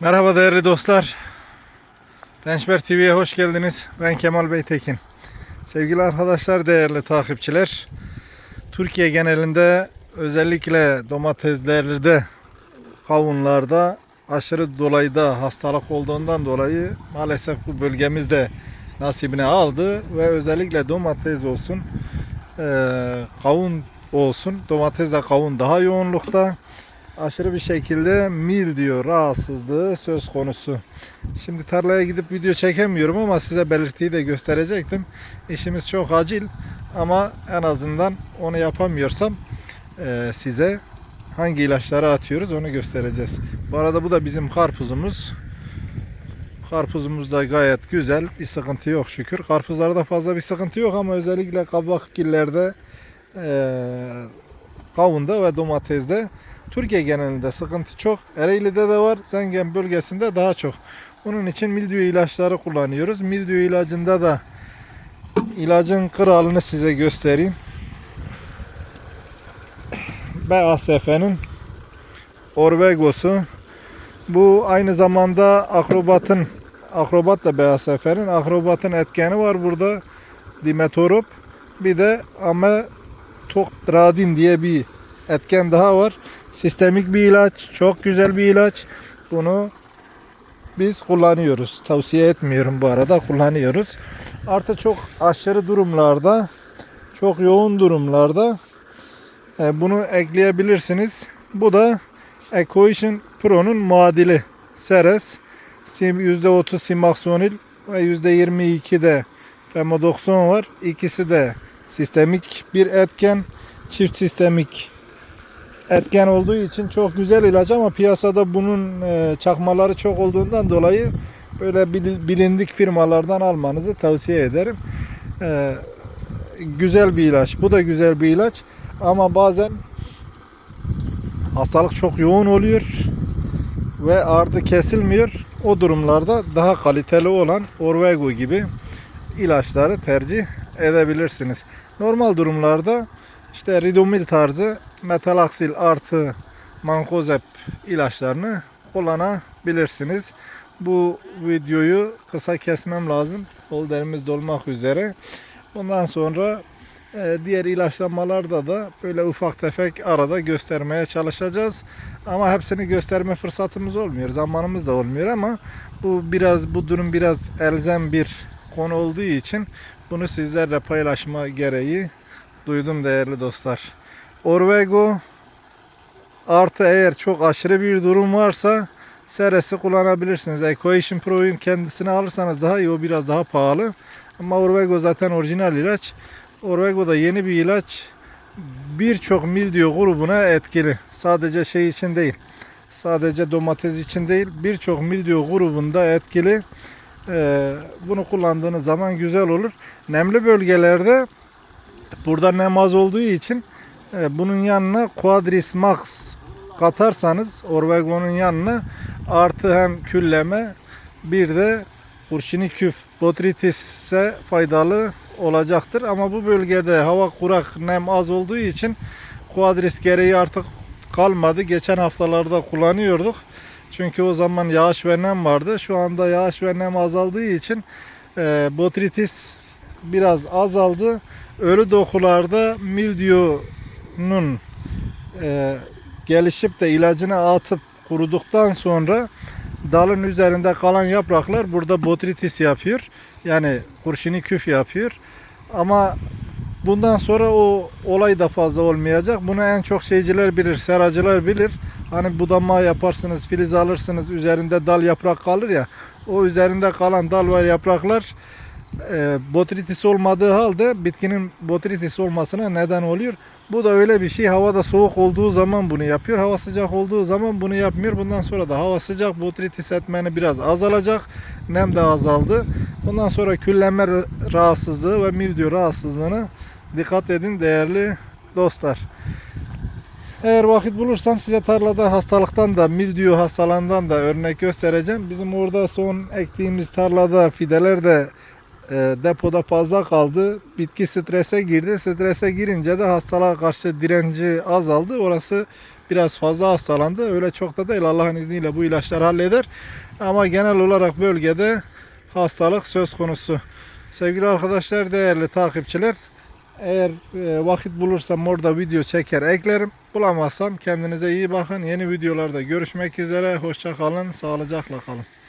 Merhaba değerli dostlar. Rençber TV'ye hoş geldiniz. Ben Kemal Beytekin. Sevgili arkadaşlar, değerli takipçiler. Türkiye genelinde özellikle domateslerde, kavunlarda aşırı dolayda hastalık olduğundan dolayı maalesef bu bölgemizde nasibine aldı ve özellikle domates olsun, eee, kavun olsun, domatesle kavun daha yoğunlukta aşırı bir şekilde mil diyor rahatsızlığı söz konusu. Şimdi tarlaya gidip video çekemiyorum ama size belirtiyi de gösterecektim. İşimiz çok acil ama en azından onu yapamıyorsam eee, size hangi ilaçları atıyoruz onu göstereceğiz. Bu arada bu da bizim karpuzumuz. Karpuzumuz da gayet güzel. Bir sıkıntı yok şükür. Karpuzlarda fazla bir sıkıntı yok ama özellikle kabakgillerde eee kavunda ve domatesde Türkiye genelinde sıkıntı çok. Ereğli'de de var. Zengen bölgesinde daha çok. Bunun için mildiyo ilaçları kullanıyoruz. Mildiyo ilacında da ilacın kralını size göstereyim. BASF'nin Orvego'su. Bu aynı zamanda akrobatın akrobat da BASF'nin akrobatın etkeni var burada. Dimetorop. Bir de ametokradin diye bir etken daha var. Sistemik bir ilaç. Çok güzel bir ilaç. Bunu biz kullanıyoruz. Tavsiye etmiyorum bu arada. Kullanıyoruz. Artı çok aşırı durumlarda çok yoğun durumlarda e, bunu ekleyebilirsiniz. Bu da Equation Pro'nun muadili. Ceres Sim- %30 Simaxonil ve %22 de Remodoxon var. İkisi de sistemik bir etken. Çift sistemik etken olduğu için çok güzel ilaç ama piyasada bunun e, çakmaları çok olduğundan dolayı böyle bil- bilindik firmalardan almanızı tavsiye ederim. E, güzel bir ilaç. Bu da güzel bir ilaç ama bazen hastalık çok yoğun oluyor ve ardı kesilmiyor. O durumlarda daha kaliteli olan Orvego gibi ilaçları tercih edebilirsiniz. Normal durumlarda işte Ridomil tarzı metalaksil artı mankozep ilaçlarını kullanabilirsiniz. Bu videoyu kısa kesmem lazım. Folderimiz dolmak üzere. Ondan sonra e, diğer ilaçlamalarda da böyle ufak tefek arada göstermeye çalışacağız. Ama hepsini gösterme fırsatımız olmuyor. Zamanımız da olmuyor ama bu biraz bu durum biraz elzem bir konu olduğu için bunu sizlerle paylaşma gereği duydum değerli dostlar. Orvego artı eğer çok aşırı bir durum varsa Ceres'i kullanabilirsiniz. Equation Pro'yu kendisine alırsanız daha iyi. O biraz daha pahalı. Ama Orvego zaten orijinal ilaç. Orvego da yeni bir ilaç. Birçok mildiyo grubuna etkili. Sadece şey için değil. Sadece domates için değil. Birçok mildiyo grubunda etkili. Ee, bunu kullandığınız zaman güzel olur. Nemli bölgelerde burada nem az olduğu için e, bunun yanına Quadris Max katarsanız Orvego'nun yanına artı hem külleme bir de kurşini küf botrytis'e faydalı olacaktır. Ama bu bölgede hava kurak nem az olduğu için Quadris gereği artık kalmadı. Geçen haftalarda kullanıyorduk. Çünkü o zaman yağış ve nem vardı. Şu anda yağış ve nem azaldığı için e, botrytis biraz azaldı. Ölü dokularda mildyonun e, gelişip de ilacını atıp kuruduktan sonra dalın üzerinde kalan yapraklar burada botrytis yapıyor. Yani kurşini küf yapıyor. Ama bundan sonra o olay da fazla olmayacak. Bunu en çok şeyciler bilir, seracılar bilir. Hani budama yaparsınız, filiz alırsınız, üzerinde dal yaprak kalır ya. O üzerinde kalan dal ve yapraklar e, botrytis olmadığı halde bitkinin botrytis olmasına neden oluyor. Bu da öyle bir şey. Havada soğuk olduğu zaman bunu yapıyor. Hava sıcak olduğu zaman bunu yapmıyor. Bundan sonra da hava sıcak botrytis etmeni biraz azalacak. Nem de azaldı. Bundan sonra küllenme rahatsızlığı ve mildiyo rahatsızlığına dikkat edin değerli dostlar. Eğer vakit bulursam size tarlada hastalıktan da mildiyo hastalığından da örnek göstereceğim. Bizim orada son ektiğimiz tarlada fideler de depoda fazla kaldı. Bitki strese girdi. Strese girince de hastalığa karşı direnci azaldı. Orası biraz fazla hastalandı. Öyle çok da değil Allah'ın izniyle bu ilaçlar halleder. Ama genel olarak bölgede hastalık söz konusu. Sevgili arkadaşlar, değerli takipçiler, eğer e, vakit bulursam orada video çeker eklerim. Bulamazsam kendinize iyi bakın. Yeni videolarda görüşmek üzere. Hoşça kalın, sağlıcakla kalın.